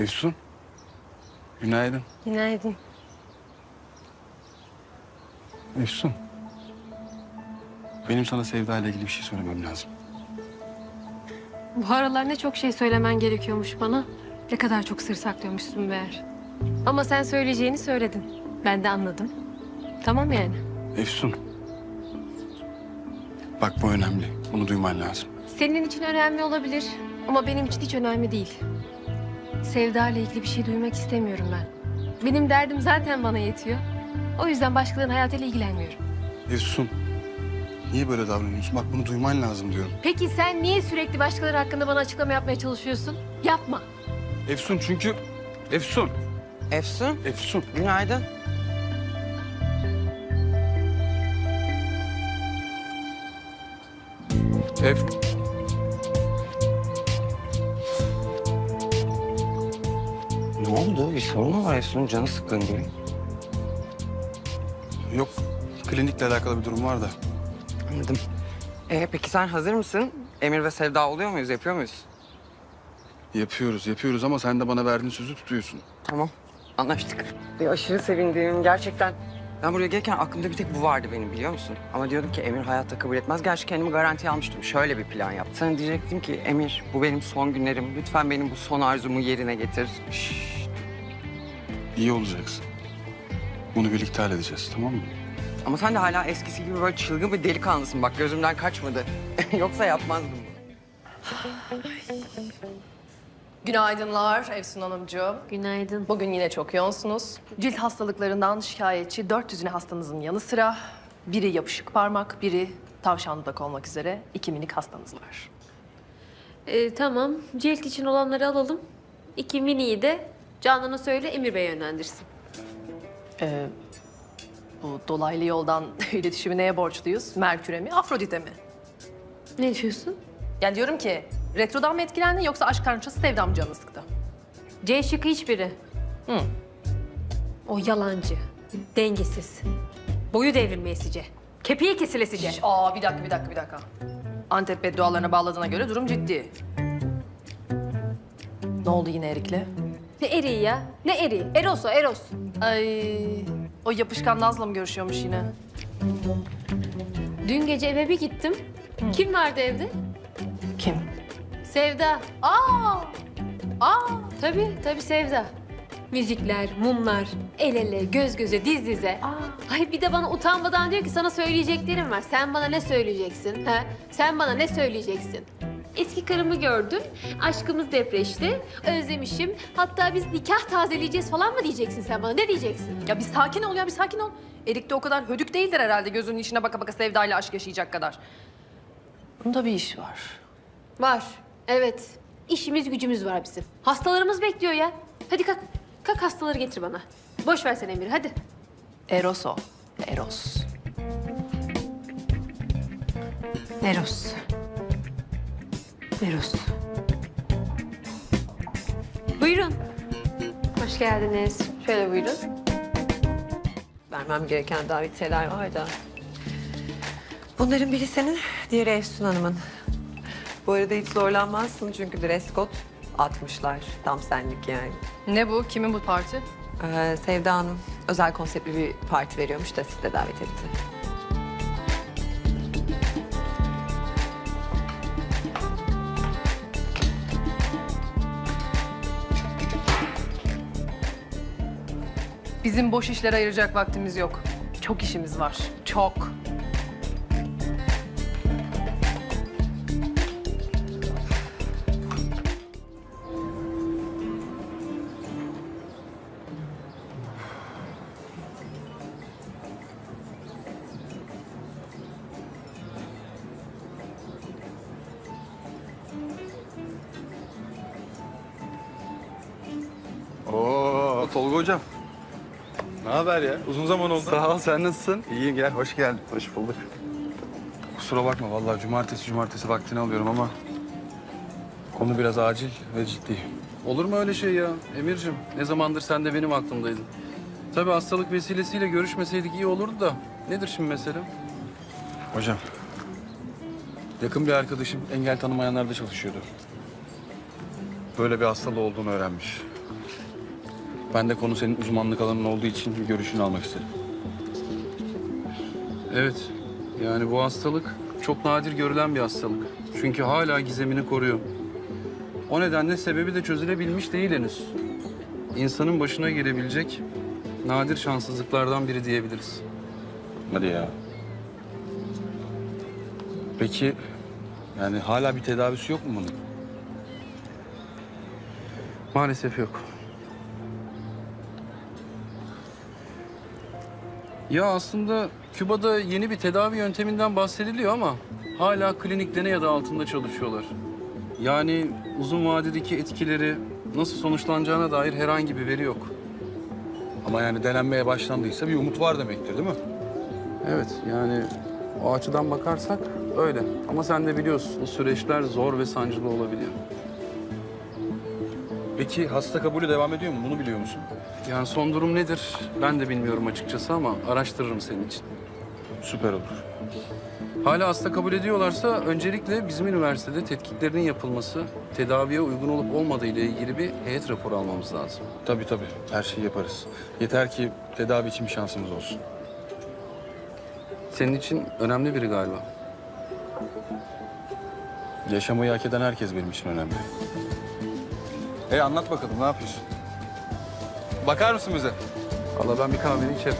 Efsun. Günaydın. Günaydın. Efsun. Benim sana Sevda ile ilgili bir şey söylemem lazım. Bu aralar ne çok şey söylemen gerekiyormuş bana. Ne kadar çok sır saklıyormuşsun meğer. Ama sen söyleyeceğini söyledin. Ben de anladım. Tamam yani. Efsun. Bak bu önemli. Bunu duyman lazım. Senin için önemli olabilir ama benim için hiç önemli değil. Sevda ile ilgili bir şey duymak istemiyorum ben. Benim derdim zaten bana yetiyor. O yüzden başkalarının hayatıyla ilgilenmiyorum. Efsun. Niye böyle davranıyorsun? Bak bunu duyman lazım diyorum. Peki sen niye sürekli başkaları hakkında bana açıklama yapmaya çalışıyorsun? Yapma. Efsun çünkü... Efsun. Efsun, Efsun. günaydın. Ef... oldu? Bir sorun mu var Efsun? Canı sıkkın gibi. Yok. Klinikle alakalı bir durum var da. Anladım. Ee, peki sen hazır mısın? Emir ve Sevda oluyor muyuz? Yapıyor muyuz? Yapıyoruz, yapıyoruz ama sen de bana verdiğin sözü tutuyorsun. Tamam. Anlaştık. Bir aşırı sevindim. Gerçekten. Ben buraya gelirken aklımda bir tek bu vardı benim biliyor musun? Ama diyordum ki Emir hayatta kabul etmez. Gerçi kendimi garantiye almıştım. Şöyle bir plan yaptım. Sana diyecektim ki Emir bu benim son günlerim. Lütfen benim bu son arzumu yerine getir. Şşş. İyi olacaksın. Bunu birlikte halledeceğiz, tamam mı? Ama sen de hala eskisi gibi böyle çılgın bir delikanlısın. Bak gözümden kaçmadı. Yoksa yapmazdım bunu. Günaydınlar Efsun Hanımcığım. Günaydın. Bugün yine çok yoğunsunuz. Cilt hastalıklarından şikayetçi 400'üne hastanızın yanı sıra biri yapışık parmak, biri tavşan dudak olmak üzere iki minik hastanız var. Ee, tamam. Cilt için olanları alalım. İki miniyi de Canan'a söyle Emir Bey yönlendirsin. Ee, bu dolaylı yoldan iletişimi neye borçluyuz? Merkür'e mi, Afrodit'e mi? Ne diyorsun? Yani diyorum ki retrodan mı etkilendin yoksa aşk tanrıçası Sevda mı canını sıktı? C şıkkı hiçbiri. Hı. O yalancı, dengesiz, boyu devrilmesice, kepiği kesilesice. Aa bir dakika bir dakika bir dakika. Antep beddualarına bağladığına göre durum ciddi. Ne oldu yine Erik'le? Ne eriği ya? Ne eriği? Eros o, Eros. Ay o yapışkan Naz'la mı görüşüyormuş yine? Dün gece eve bir gittim. Kim vardı evde? Kim? Sevda. Aa! Aa! Tabii, tabii Sevda. Müzikler, mumlar, el ele, göz göze, diz dize. Ay bir de bana utanmadan diyor ki sana söyleyeceklerim var. Sen bana ne söyleyeceksin? Ha? Sen bana ne söyleyeceksin? Eski karımı gördüm. Aşkımız depreşti. Özlemişim. Hatta biz nikah tazeleyeceğiz falan mı diyeceksin sen bana? Ne diyeceksin? Ya bir sakin ol ya bir sakin ol. Erik de o kadar hödük değildir herhalde gözünün içine baka baka sevdayla aşk yaşayacak kadar. Bunda bir iş var. Var. Evet. İşimiz gücümüz var bizim. Hastalarımız bekliyor ya. Hadi kalk. Kalk hastaları getir bana. Boş ver sen Emir hadi. Eros o. Eros. Eros. Eros. Buyurun. Hoş geldiniz. Şöyle buyurun. vermem gereken davetiyeler var da. Bunların biri senin, diğeri Efsun Hanım'ın. Bu arada hiç zorlanmazsın çünkü dress code atmışlar. Tam senlik yani. Ne bu? Kimin bu parti? Ee, Sevda Hanım özel konseptli bir parti veriyormuş da sizi de davet etti. Bizim boş işlere ayıracak vaktimiz yok. Çok işimiz var. Çok. Oo, Tolga hocam. Ne haber ya? Uzun zaman oldu. Sağ ol, sen nasılsın? İyiyim gel, hoş geldin. Hoş bulduk. Kusura bakma vallahi cumartesi cumartesi vaktini alıyorum ama... ...konu biraz acil ve ciddi. Olur mu öyle şey ya Emir'cim? Ne zamandır sen de benim aklımdaydın. Tabii hastalık vesilesiyle görüşmeseydik iyi olurdu da. Nedir şimdi mesele? Hocam. Yakın bir arkadaşım engel tanımayanlarda çalışıyordu. Böyle bir hastalığı olduğunu öğrenmiş. Ben de konu senin uzmanlık alanın olduğu için bir görüşünü almak istedim. Evet, yani bu hastalık çok nadir görülen bir hastalık. Çünkü hala gizemini koruyor. O nedenle sebebi de çözülebilmiş değil henüz. İnsanın başına gelebilecek nadir şanssızlıklardan biri diyebiliriz. Hadi ya. Peki, yani hala bir tedavisi yok mu bunun? Maalesef yok. Ya aslında Küba'da yeni bir tedavi yönteminden bahsediliyor ama hala klinik deney adı altında çalışıyorlar. Yani uzun vadedeki etkileri nasıl sonuçlanacağına dair herhangi bir veri yok. Ama yani denenmeye başlandıysa bir umut var demektir değil mi? Evet yani o açıdan bakarsak öyle. Ama sen de biliyorsun bu süreçler zor ve sancılı olabiliyor. Peki hasta kabulü devam ediyor mu? Bunu biliyor musun? Yani son durum nedir ben de bilmiyorum açıkçası ama araştırırım senin için. Süper olur. Hala hasta kabul ediyorlarsa öncelikle bizim üniversitede tetkiklerinin yapılması, tedaviye uygun olup olmadığı ile ilgili bir heyet raporu almamız lazım. Tabii tabii. Her şeyi yaparız. Yeter ki tedavi için bir şansımız olsun. Senin için önemli biri galiba. Yaşamayı hak eden herkes benim için önemli. E anlat bakalım ne yapıyorsun? Bakar mısın bize? Valla ben bir kahveni içerim.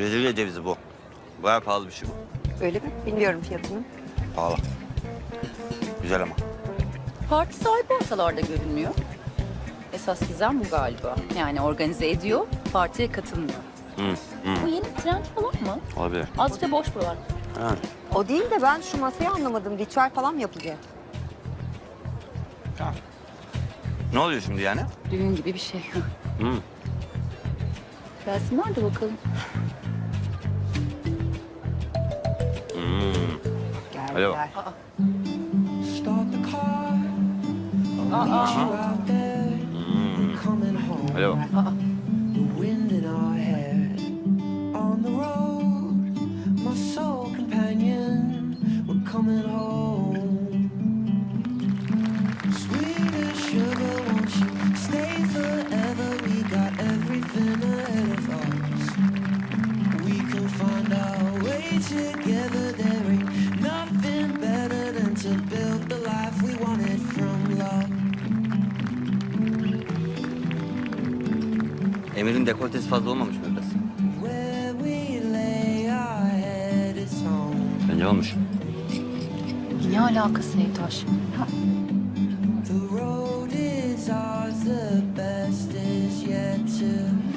Brezilya cevizi bu. Bayağı pahalı bir şey bu. Öyle mi? Bilmiyorum fiyatını. Pahalı. Güzel ama. Parti sahibi ortalarda görünmüyor. Esas gizem bu galiba. Yani organize ediyor, partiye katılmıyor. Hı, hı. Bu yeni trend falan mı? Olabilir. Azıcık boş buralar. Ha. O değil de ben şu masayı anlamadım. Ritüel falan mı yapılacak? Ne oluyor şimdi yani? Düğün gibi bir şey. Hı. Gelsinler de bakalım. Hmm. Alo. Geldiler. Start the car. Emir'in dekoltesi fazla olmamış mı biraz? Bence olmuş. Ne alakası Eytaş? The road is ours, the best is yet to.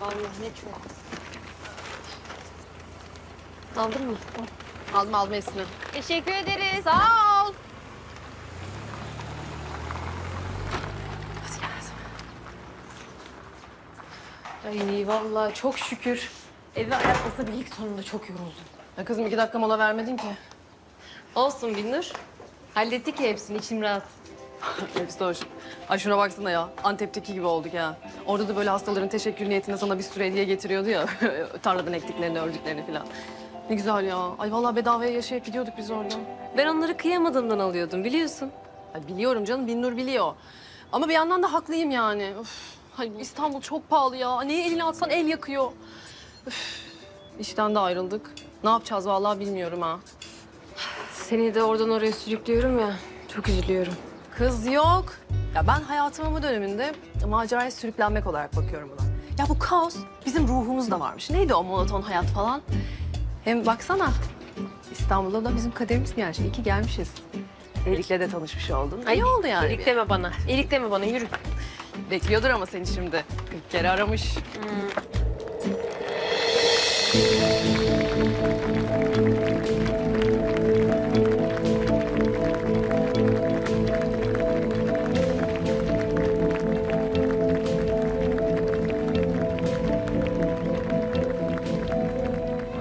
Vallahi ne çok. Aldın mı? Aldım aldım hepsini. Teşekkür ederiz. Sağ ol. Ay vallahi çok şükür. Eve ayak basabildik sonunda çok yoruldum. Ya kızım iki dakika mola vermedin ki. Olsun Binnur. Hallettik ya hepsini içim rahat. Hepsi hoş. Ay şuna baksana ya. Antep'teki gibi olduk ya. Orada da böyle hastaların teşekkür niyetine sana bir sürü hediye getiriyordu ya. Tarladan ektiklerini, ördüklerini falan. Ne güzel ya. Ay vallahi bedavaya yaşayıp gidiyorduk biz orada. Ben onları kıyamadığımdan alıyordum biliyorsun. Ay biliyorum canım, Binnur biliyor. Ama bir yandan da haklıyım yani. Üf. Ay İstanbul çok pahalı ya. Neye elini atsan el yakıyor. Üf. İşten de ayrıldık. Ne yapacağız vallahi bilmiyorum ha. Seni de oradan oraya sürüklüyorum ya. Çok üzülüyorum. Kız yok. Ya ben hayatımın bu döneminde maceraya sürüklenmek olarak bakıyorum buna. Ya bu kaos bizim ruhumuzda varmış. Neydi o monoton hayat falan? Hem baksana İstanbul'da da bizim kaderimiz gerçi. İyi ki gelmişiz. Erik'le de tanışmış oldun. İyi oldu yani. Erik deme bana. Erik deme bana yürü. Bekliyordur ama seni şimdi. 40 kere aramış.